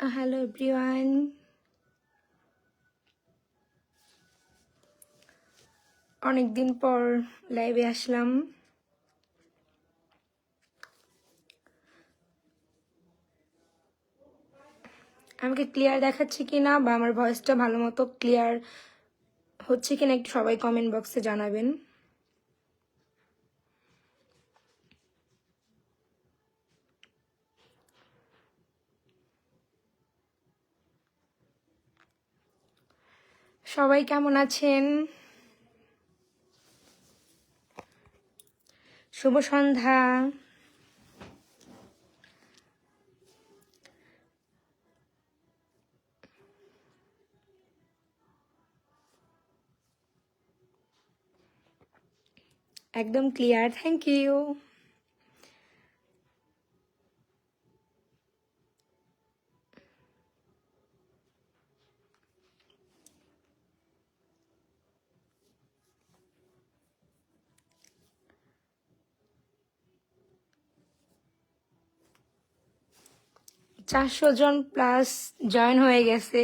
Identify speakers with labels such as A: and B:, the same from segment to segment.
A: Hello everyone. অনেকদিন পর লাইভে আসলাম। আমাকে ক্লিয়ার দেখাচ্ছে কি না বা আমার ভয়েসটা ভালো মতো ক্লিয়ার হচ্ছে কিনা একটু সবাই কমেন্ট বক্সে জানাবেন। সবাই কেমন আছেন? শুভ সন্ধ্যা। একদম ক্লিয়ার থ্যাংক ইউ চারশো জন প্লাস জয়েন হয়ে গেছে।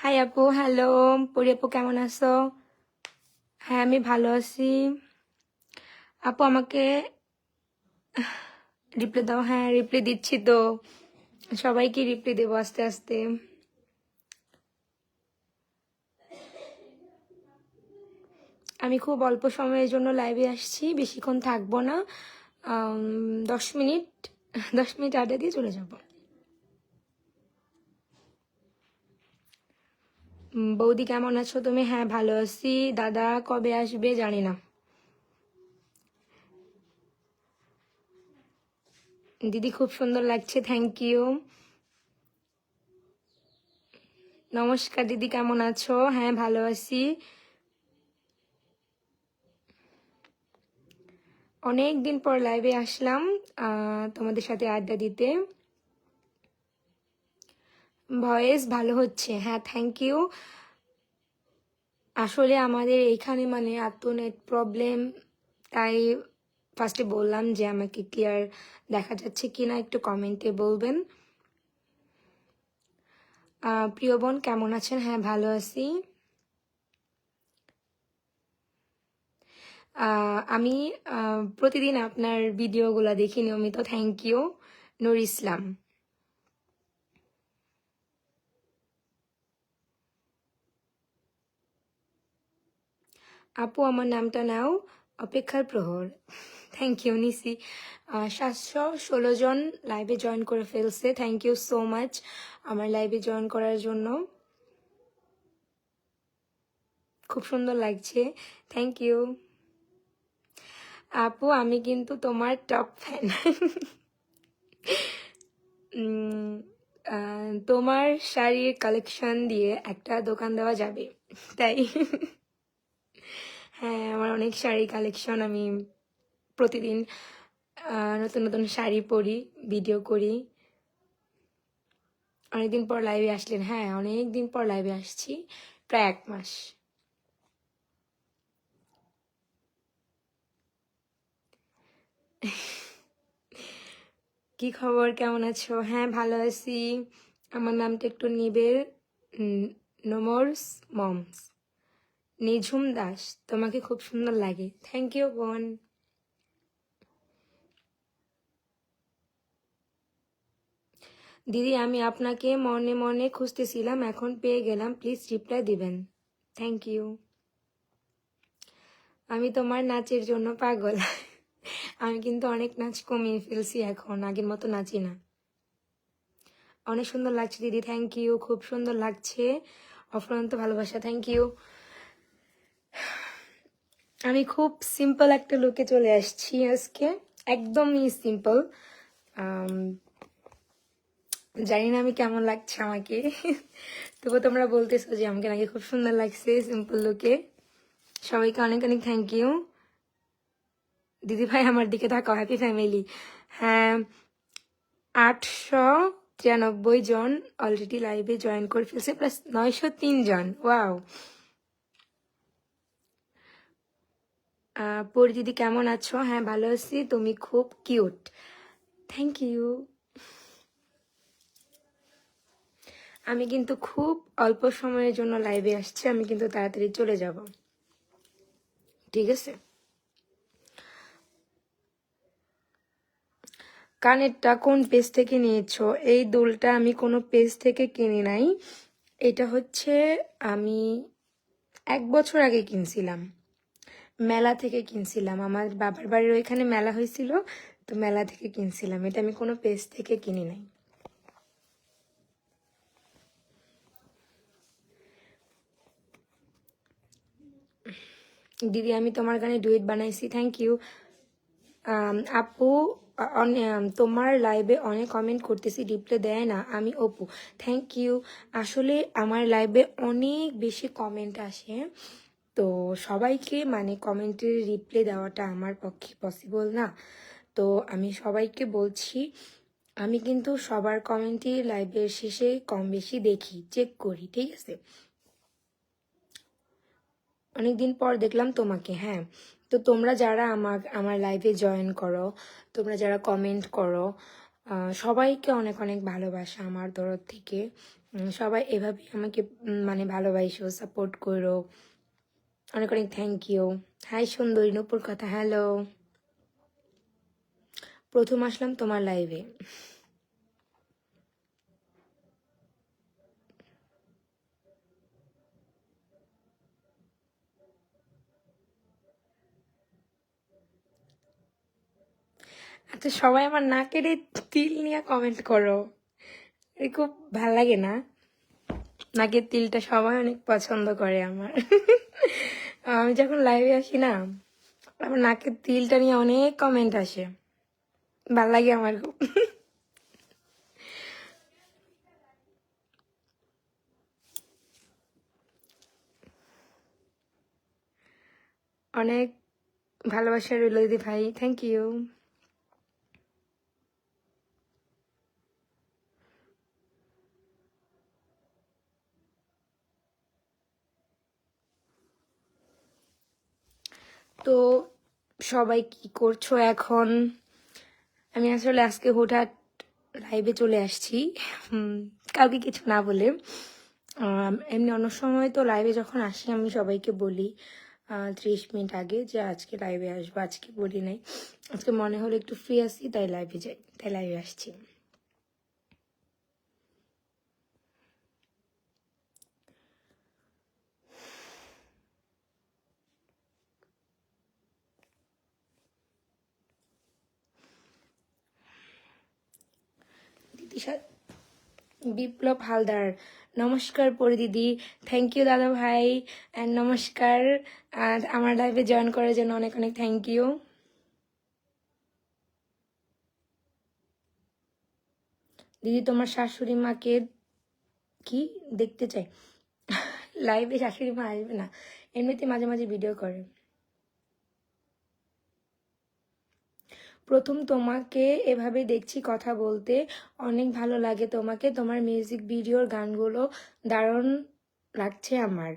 A: হাই আপু হ্যালো পরি আপু, কেমন আছো? হ্যাঁ আমি ভালো আছি। আপু, আমাকে রিপ্লাই দাও। হ্যাঁ রিপ্লাই দিচ্ছি তো। সবাইকে রিপ্লাই দেবো আস্তে আস্তে। আমি খুব অল্প সময়ের জন্য লাইভে আসছি, বেশিক্ষণ থাকব না। দশ মিনিট দশ মিনিট আড্ডা দিয়ে চলে যাব। বৌদি কেমন আছো? তুমি? হ্যাঁ ভালো আছি। দাদা কবে আসবে জানি না। দিদি, খুব সুন্দর লাগছে থ্যাংক ইউ নমস্কার, দিদি, কেমন আছো? হ্যাঁ ভালো আছি। অনেক দিন পর লাইভে আসলাম তোমাদের সাথে আড্ডা দিতে। ভয়েস ভালো হচ্ছে। হ্যাঁ থ্যাংক ইউ আসলে আমাদের এইখানে মানে এত নেট প্রবলেম তাই ফার্স্টে বললাম যে আমাকে ক্লিয়ার দেখা যাচ্ছে কি না একটু কমেন্টে বলবেন। প্রিয় বোন, কেমন আছেন? হ্যাঁ ভালো আছি। আমি প্রতিদিন আপনার ভিডিওগুলো দেখি নিয়মিত। Thank you Nur Islam. আপু, আমার নামটা নাও, অপেক্ষার প্রহর। Thank you Nisi. সাতশো ষোলো জন লাইভে জয়েন করে ফেলছে। থ্যাংক ইউ সো মাচ আমার লাইভে জয়েন করার জন্য। খুব সুন্দর লাগছে। থ্যাংক ইউ আপু, আমি কিন্তু তোমার টপ ফ্যান তোমার শাড়ির কালেকশন দিয়ে একটা দোকান দেওয়া যাবে। তাই। হ্যাঁ আমার অনেক শাড়ি কালেকশন আমি প্রতিদিন নতুন নতুন শাড়ি পরি ভিডিও করি। অনেকদিন পর লাইভে আসলেন। হ্যাঁ অনেক দিন পর লাইভে আসছি, প্রায় এক মাস। কি খবর? কেমন আছো? হ্যাঁ ভালো আছি। আমার নামটা একটু নিবের নোমর্স মমস নিঝুম দাস, তোমাকে খুব সুন্দর লাগে। থ্যাংক ইউ বোন। দিদি, আমি আপনাকে মনে মনে খুঁজতেছিলাম, এখন পেয়ে গেলাম প্লিজ রিপ্লাই দিবেন। থ্যাংক ইউ আমি তোমার নাচের জন্য পাগল। আমি কিন্তু অনেক নাচ কমিয়ে ফেলছি এখন, আগের মতো নাচি না। অনেক সুন্দর লাগছে দিদি থ্যাংক ইউ খুব সুন্দর লাগছে। অফুরন্ত ভালোবাসা থ্যাংক ইউ আমি খুব সিম্পল একটা লুকে চলে আসছি আজকে। একদমই সিম্পল জানি না আমি কেমন লাগছে আমাকে। তবু তোমরা বলতেছো যে আমাকে নাকি খুব সুন্দর লাগছে সিম্পল লুকে সবাইকে অনেক অনেক থ্যাংক ইউ দিদি ভাই আমার দিকে থাকো হ্যাপি ফ্যামিলি হ্যাঁ আটশো তিরানব্বই জন অলরেডি লাইভে জয়েন করে ফেলছে প্লাস নয়শো তিন জন। ওয়াও পরি দিদি কেমন আছো? হ্যাঁ ভালো আছি। তুমি খুব কিউট। থ্যাংক ইউ আমি কিন্তু খুব অল্প সময়ের জন্য লাইভে আসছি। আমি কিন্তু তাড়াতাড়ি চলে যাব। ঠিক আছে? কানেরটা কোন পেজ থেকে নিয়েছো? এই দুলটা আমি কোনো পেজ থেকে কিনি নাই। এটা হচ্ছে আমি এক বছর আগে কিনছিলাম। মেলা থেকে কিনছিলাম। আমার বাবার বাড়ির ওইখানে মেলা হয়েছিল, তো মেলা থেকে কিনছিলাম। এটা আমি কোনো পেজ থেকে কিনি নাই। দিদি, আমি তোমার গানে ডুয়েট বানাইছি থ্যাংক ইউ আপু তোমার লাইভে অনেক কমেন্ট করতেছি রিপ্লে দেয় না। আমি অপু থ্যাংক ইউ আসলে আমার লাইভে অনেক বেশি কমেন্ট আসে। তো সবাইকে মানে কমেন্টের রিপ্লে দেওয়াটা আমার পক্ষে পসিবল না। তো আমি সবাইকে বলছি, আমি কিন্তু সবার কমেন্টই লাইভের শেষে কম বেশি দেখি চেক করি, ঠিক আছে? অনেকদিন পর দেখলাম তোমাকে হ্যাঁ। তো তোমরা যারা আমার আমার লাইভে জয়েন করো, তোমরা যারা কমেন্ট করো সবাইকে অনেক অনেক ভালোবাসা আমার তরফ থেকে। সবাই এভাবেই আমাকে মানে ভালোবাসো সাপোর্ট করো। অনেক অনেক থ্যাংক ইউ হাই সুন্দরী, নূপুর কথা হ্যালো প্রথম আসলাম তোমার লাইভে আচ্ছা সবাই আমার নাকের এই তিল নিয়ে কমেন্ট করো। খুব ভালো লাগে না? নাকের তিলটা সবাই অনেক পছন্দ করে আমার। আমি যখন লাইভে আসি না, আমার নাকের তিলটা নিয়ে অনেক কমেন্ট আসে। ভালো লাগে আমার খুব। অনেক ভালোবাসা রইল দিদি ভাই। থ্যাংক ইউ তো সবাই কি করছ এখন? আমি আসলে আজকে হঠাৎ লাইভে চলে আসছি। কাউকে কিছু না বলে। এমনি অন্য সময় তো লাইভে যখন আসি, আমি সবাইকে বলি ত্রিশ মিনিট আগে যে আজকে লাইভে আসব, আজকে বলি নাই। আজকে মনে হলো একটু ফ্রি আসি তাই লাইভে যাই, তাই লাইভে আসছি। বিপ্লব হালদার। নমস্কার পরিদিদি। থ্যাংক ইউ দাদা ভাই। অ্যান্ড নমস্কার। আমার লাইফে জয়েন করার জন্য অনেক অনেক থ্যাংক ইউ দিদি, তোমার শাশুড়ি মাকে কি দেখতে চাই? লাইভে শাশুড়ি মা আসবে না। এমনিতে মাঝে মাঝে ভিডিও করে। প্রথম তোমাকে এভাবে দেখছি কথা বলতে। অনেক ভালো লাগে তোমাকে। তোমার মিউজিক ভিডিওর গানগুলো দারুণ লাগছে আমার।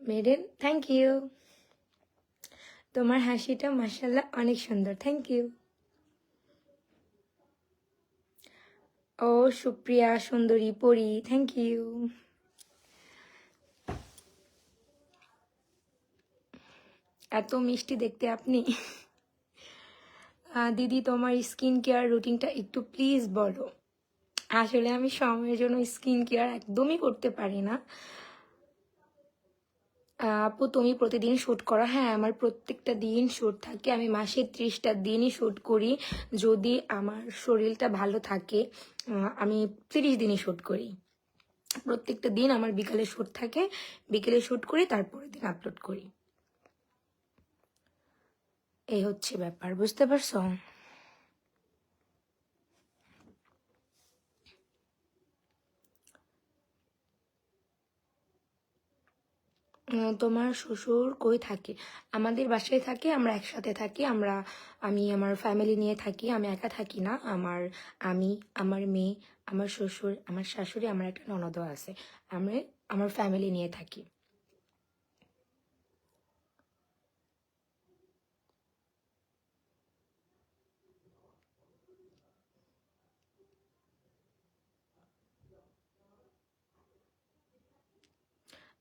A: মেডেন থ্যাংক ইউ তোমার হাসিটা মাসাল্লাহ অনেক সুন্দর। থ্যাংক ইউ ও সুপ্রিয়া, সুন্দরী, পরি থ্যাংক ইউ এত মিষ্টি দেখতে আপনি। দিদি, তোমার স্কিন কেয়ার রুটিনটা একটু প্লিজ বলো। আসলে আমি সময়ের জন্য স্কিন কেয়ার একদমই করতে পারি না। আপু, তুমি প্রতিদিন শ্যুট করো। হ্যাঁ আমার প্রত্যেকটা দিন শ্যুট থাকে। আমি মাসে ত্রিশটা দিনই শ্যুট করি, যদি আমার শরীরটা ভালো থাকে। আমি তিরিশ দিনই শ্যুট করি। প্রত্যেকটা দিন আমার বিকালে শ্যুট থাকে। বিকেলে শ্যুট করি তারপরের দিন আপলোড করি। এই হচ্ছে ব্যাপার, বুঝতে পারছ? তোমার শ্বশুর কই থাকে? আমাদের বাসায় থাকে, আমরা একসাথে থাকি, আমরা, আমি, আমার ফ্যামিলি নিয়ে থাকি, আমি একা থাকি না। আমার আমি, আমার মেয়ে, আমার শ্বশুর, আমার শাশুড়ি, আমার একটা ননদও আছে। আমরা আমার ফ্যামিলি নিয়ে থাকি।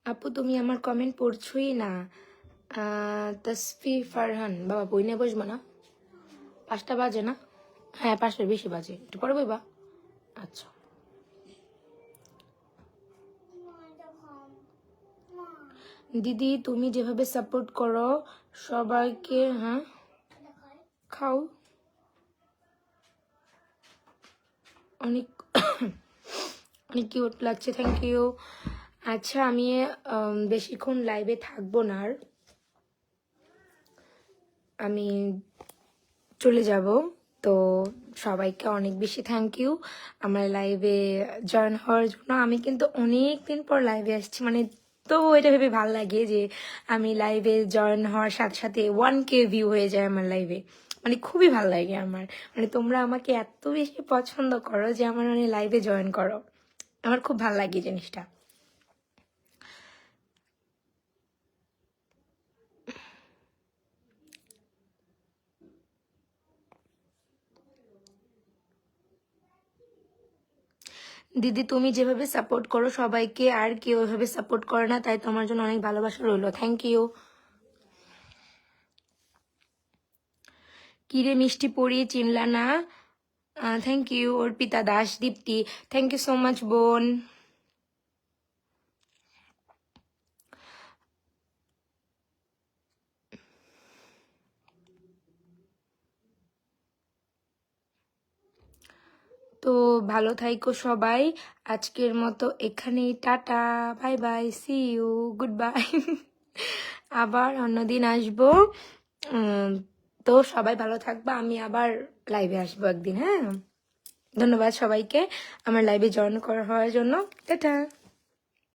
A: আপু, তুমি আমার কমেন্ট পড়ছই না। তসফি ফারহান, বাবা, বই নিয়ে বসবো না? পাঁচটা বাজে না? হ্যাঁ পাঁচটার বেশি বাজে। একটু পরে বইবা? আচ্ছা। দিদি, তুমি যেভাবে সাপোর্ট করো, সবাইকে হ্যাঁ? খাও। অনেক অনেক কিউট লাগছে থ্যাংক ইউ আচ্ছা আমি বেশিক্ষণ লাইভে থাকব না আর। আমি চলে যাব। তো সবাইকে অনেক বেশি থ্যাংক ইউ আমার লাইভে জয়েন হওয়ার জন্য। আমি কিন্তু অনেক দিন পর লাইভে আসছি। মানে তো এটা ভেবে ভালো লাগে যে আমি লাইভে জয়েন হওয়ার সাথে সাথে ওয়ান কে ভিউ হয়ে যায় আমার লাইভে মানে খুবই ভালো লাগে আমার। মানে তোমরা আমাকে এত বেশি পছন্দ করো যে আমার মানে লাইভে জয়েন করো। আমার খুব ভালো লাগে জিনিসটা। দিদি, তুমি যেভাবে সাপোর্ট করো, সবাইকে আর কেউ ওইভাবে সাপোর্ট করে না, তাই তোমার জন্য অনেক ভালোবাসা রইল। থ্যাংক ইউ কিরে মিষ্টি পড়িয়ে চিনলা না? Thank you Arpita Das, Dipti. Thank you so much বোন। তো ভালো থাইকো সবাই। আজকের মতো এখানেই tata, bye bye see you goodbye আবার অন্যদিন আসব। তো সবাই ভালো থাকবা, আমি আবার লাইভে আসব একদিন হ্যাঁ? ধন্যবাদ সবাইকে, আমার লাইভে জয়েন করা হওয়ার জন্য। টাটা।